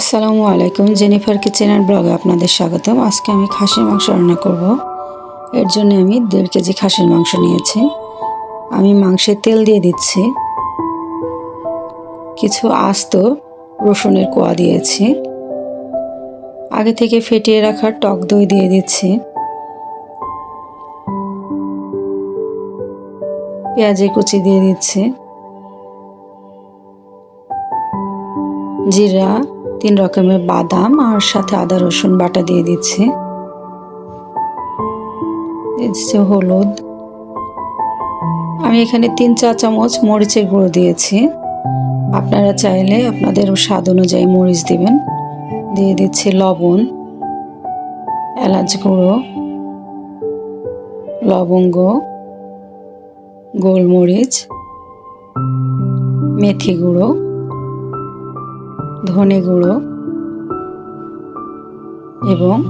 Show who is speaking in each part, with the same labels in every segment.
Speaker 1: আসসালামু আলাইকুম জেনিফার কিচেনের ব্লগে আপনাদের স্বাগতম। আজকে আমি খাসির মাংস রান্না করব। এর জন্য আমি দেড় কেজি খাসির মাংস নিয়েছি। আমি মাংসে তেল দিয়ে দিচ্ছি। কিছু আস্ত রসুনের কোয়া দিয়েছি। আগে থেকে ফেটিয়ে রাখা টক দই দিয়ে দিচ্ছি। পেঁয়াজের কুচি দিয়ে দিচ্ছি। জিরা তিন রকমের বাদাম আর সাথে আদা, রসুন বাটা দিয়ে দিচ্ছি। দিচ্ছি হলুদ। আমি এখানে তিন চা চামচ মরিচের গুঁড়ো দিয়েছি। আপনারা চাইলে আপনাদের স্বাদ অনুযায়ী মরিচ দিবেন। দিয়ে দিচ্ছি লবণ, এলাচ গুঁড়ো, লবঙ্গ, গোলমরিচ, মেথি গুঁড়ো। ধনে গুঁড়ো এবং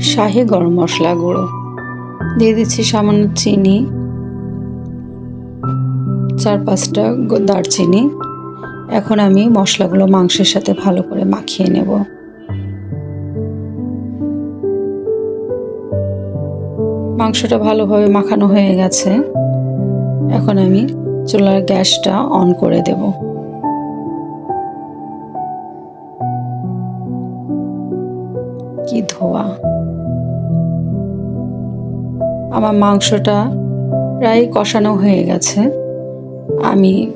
Speaker 1: শাহি গরম মশলা গুঁড়ো। দিয়ে দিচ্ছি সামান্য চিনি, চার পাঁচটা দারচিনি। এখন আমি মশলাগুলো মাংসের সাথে ভালো করে মাখিয়ে নেব। মাংসটা ভালোভাবে মাখানো হয়ে গেছে। এখন আমি চুলার গ্যাসটা অন করে দেবো। কি ধোয়া? আমার মাংসটা প্রায় কষানো হয়ে গেছে। আমি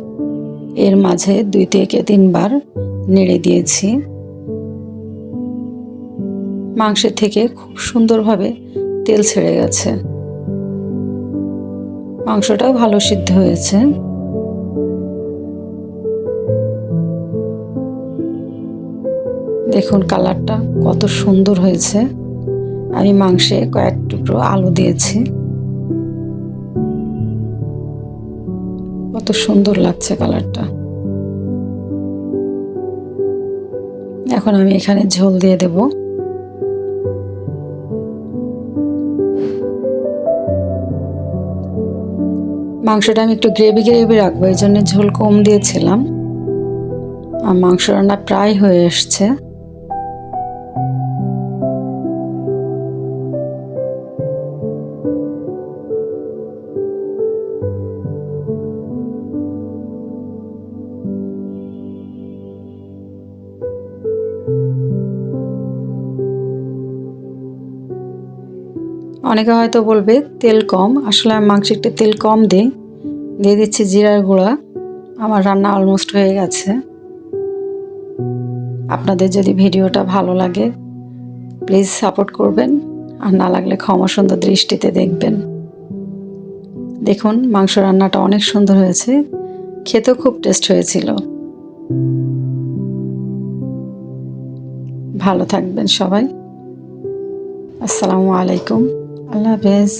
Speaker 1: এর মাঝে দুই থেকে তিনবার নেড়ে দিয়েছি। মাংসের থেকে খুব সুন্দরভাবে তেল ছেড়ে গেছে। মাংসটাও ভালো সিদ্ধ হয়েছে। দেখুন কালারটা কত সুন্দর হয়েছে। আমি মাংসে কয়েক টুকরো আলু দিয়েছি। কত সুন্দর লাগছে কালারটা। এখন আমি এখানে ঝোল দিয়ে দেব। মাংসটা আমি একটু গ্রেভি গ্রেভি রাখব, এই জন্য ঝোল কম দিয়েছিলাম। আর মাংস রান্না প্রায় হয়ে এসছে। অনেকে হয়তো বলবে, তেল কম। আসলে আমি মাংস একটু তেল কম দিই। দিয়ে দিচ্ছি জিরার গুঁড়া। আমার রান্না অলমোস্ট হয়ে গেছে। আপনাদের যদি ভিডিওটা ভালো লাগে প্লিজ সাপোর্ট করবেন। আর না লাগলে ক্ষমা সুন্দর দৃষ্টিতে দেখবেন। দেখুন, মাংস রান্নাটা অনেক সুন্দর হয়েছে। খেতেও খুব টেস্ট হয়েছিল। ভালো থাকবেন সবাই। আসসালামু আলাইকুম। আল্লাহ হাফেজ।